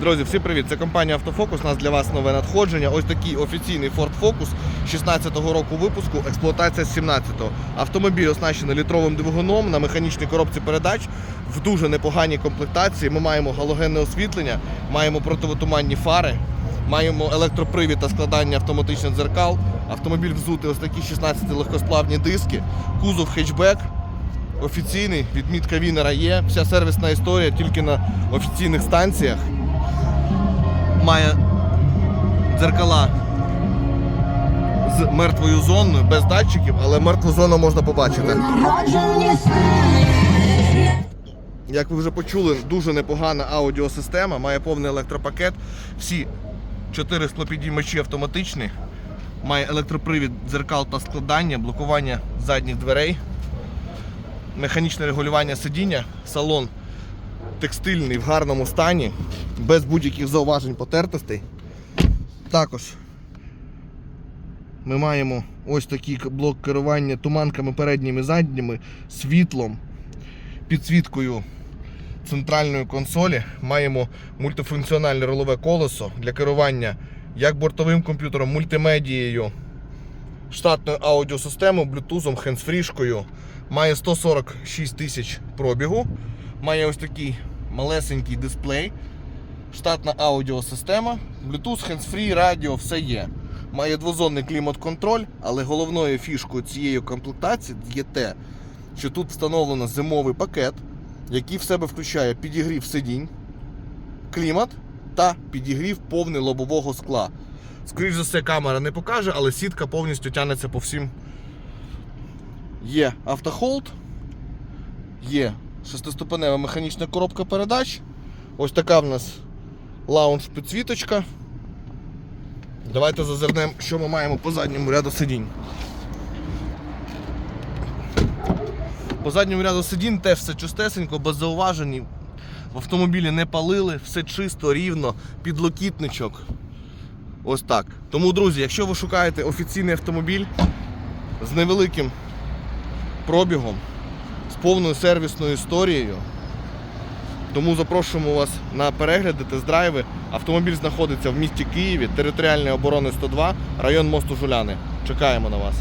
Друзі, всім привіт! Це компанія Автофокус. У нас для вас нове надходження. Ось такий офіційний Ford Focus 16-го року випуску, експлуатація 17-го. Автомобіль оснащений літровим двигуном на механічній коробці передач в дуже непоганій комплектації. Ми маємо галогенне освітлення, маємо противотуманні фари, маємо електропривід та складання автоматичних дзеркал. Автомобіль взутий ось такі 16 легкосплавні диски, кузов хетчбек. Офіційний, відмітка Вінера є. Вся сервісна історія тільки на офіційних станціях. Має дзеркала з мертвою зоною, без датчиків, але мертву зону можна побачити. Як ви вже почули, дуже непогана аудіосистема, має повний електропакет. Всі чотири склопідіймачі автоматичні, має електропривід дзеркал та складання, блокування задніх дверей, механічне регулювання сидіння, салон текстильний в гарному стані, без будь-яких зауважень потертостей. Також ми маємо ось такий блок керування туманками передніми задніми, світлом, підсвіткою центральної консолі. Маємо мультифункціональне рулове колесо для керування як бортовим комп'ютером, мультимедією, штатною аудіосистемою, блютузом, хендсфрішкою. Має 146 тисяч пробігу. Має ось такий малесенький дисплей, штатна аудіосистема, Bluetooth, hands-free, радіо, все є. Має двозонний клімат-контроль, але головною фішкою цієї комплектації є те, що тут встановлено зимовий пакет, який в себе включає підігрів сидінь, клімат та підігрів повний лобового скла. Скоріше за все, камера не покаже, але сітка повністю тягнеться по всім. Є автохолд, є шестиступенева механічна коробка передач. Ось така в нас лаунж підсвіточка. Давайте зазирнемо, що ми маємо по задньому ряду сидінь. По задньому ряду сидінь теж все чистесенько, без зауважень. В автомобілі не палили, все чисто, рівно, підлокітничок. Ось так. Тому, друзі, якщо ви шукаєте офіційний автомобіль з невеликим пробігом, повною сервісною історією. Тому запрошуємо вас на перегляди, тест-драйви. Автомобіль знаходиться в місті Києві, територіальної оборони 102, район мосту Жуляни. Чекаємо на вас.